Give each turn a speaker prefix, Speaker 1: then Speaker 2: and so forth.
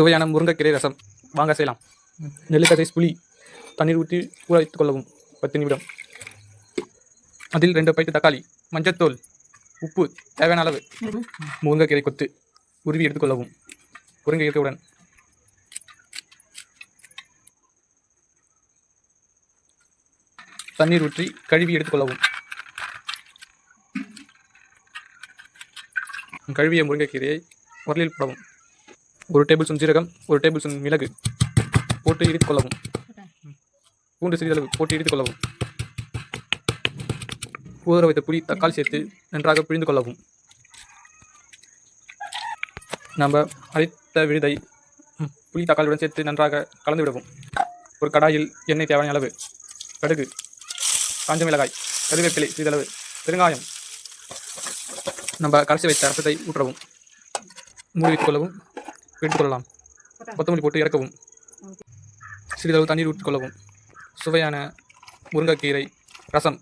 Speaker 1: சுவையான முருங்கைக்கீரை ரசம். வாங்க செய்யலாம். நெல்லிக்காய் சைஸ் புளி தண்ணீர் ஊற்றி ஊற வைத்துக் கொள்ளவும். பத்து நிமிடம். அதில் ரெண்டு பைட்டு தக்காளி மஞ்சத்தூள் உப்பு தேவையான அளவு. முருங்கைக்கீரை கொத்து உருவி எடுத்துக்கொள்ளவும் முருங்கைக்கீரையுடன் தண்ணீர் ஊற்றி கழுவி எடுத்துக்கொள்ளவும் கழுவிய முருங்கைக்கீரையை உரலில் போடவும். ஒரு டேபிள் ஸ்பூன் சீரகம் ஒரு டேபிள் ஸ்பூன் மிளகு. போட்டு இடித்துக் கொள்ளவும். பூண்டு சிறிதளவு போட்டு இடித்துக் கொள்ளவும். ஊற வைத்த புளி தக்காளி சேர்த்து நன்றாக பிழிந்து கொள்ளவும். நம்ம அரைத்த விழுதை புளி தக்காளியுடன் சேர்த்து நன்றாக கலந்து விடவும். ஒரு கடாயில் எண்ணெய் தேவையான அளவு. கடுகு காஞ்ச மிளகாய் கருவேப்பிலை சிறிதளவு பெருங்காயம். நம்ம கரைச்சி வைத்த ரசத்தை ஊற்றவும். மூடி வைத்துக் கொள்ளவும். எடுத்துக்கொள்ளலாம் கொத்தமல்லி போட்டு இறக்கவும். சிறிதளவு தண்ணீர் ஊற்றிக்கொள்ளவும். சுவையான முருங்கைக்கீரை ரசம்.